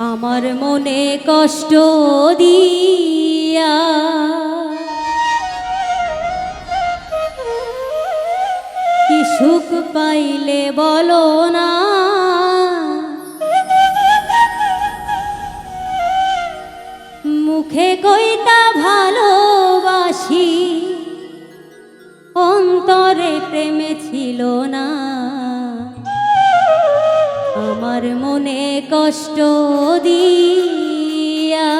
আমার মনে কষ্ট দিয়া। কি সুখ পাইলে বলো না। মুখে কইতা ভালোবাসি, অন্তরে প্রেমে ছিল না। আমার মনে কষ্ট দিয়া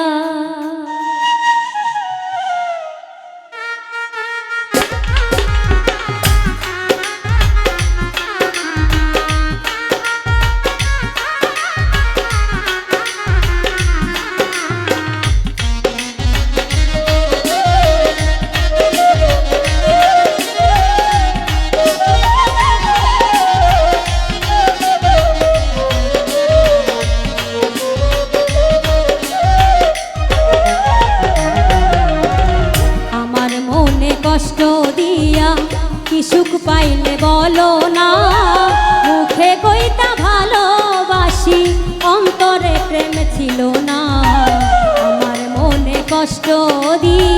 সুখ পাইলে বলো না। মুখে কইতা ভালোবাসি, অন্তরে প্রেম ছিল না। আমার মনে কষ্ট দিয়া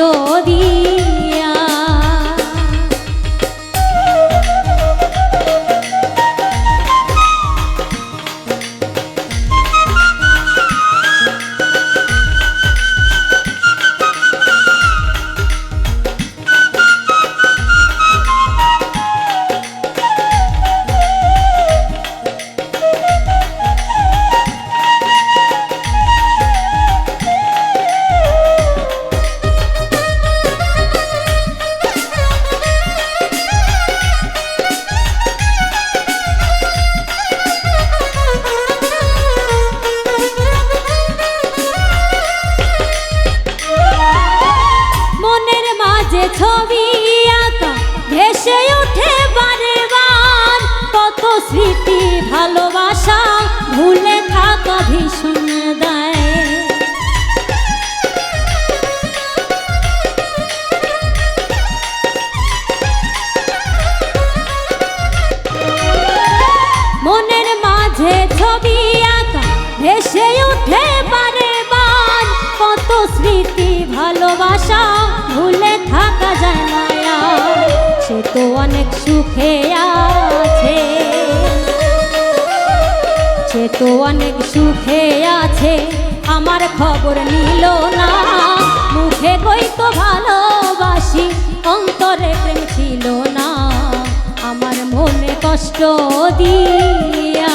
কষ্ট স্মৃতি, ভালোবাসা ভুলে থাকা যায় না সে তো অনেক সুখে আছে। সে তো অনেক সুখে আছে। আমার খবর নিল না। মুখে কই তো ভালোবাসি, অন্তরে প্রেম ছিল না। আমার মনে কষ্ট দিয়া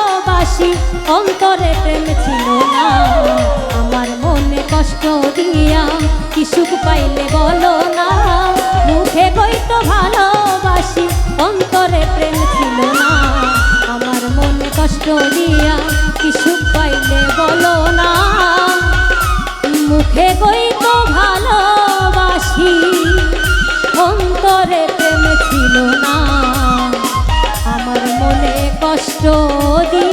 ভালোবাসি, অন্তরে প্রেম ছিল না। আমার মনে কষ্ট দিয়া কি সুখ পাইলে বলো না। মুখে কই তো ভালোবাসি, অন্তরে প্রেম ছিল না। আমার মনে কষ্ট দিয়া কি সুখ পাইলে বলো না। মুখে কই তো ভালোবাসি, অন্তরে প্রেম ছিল না। আমার মনে কষ্ট দিয়ে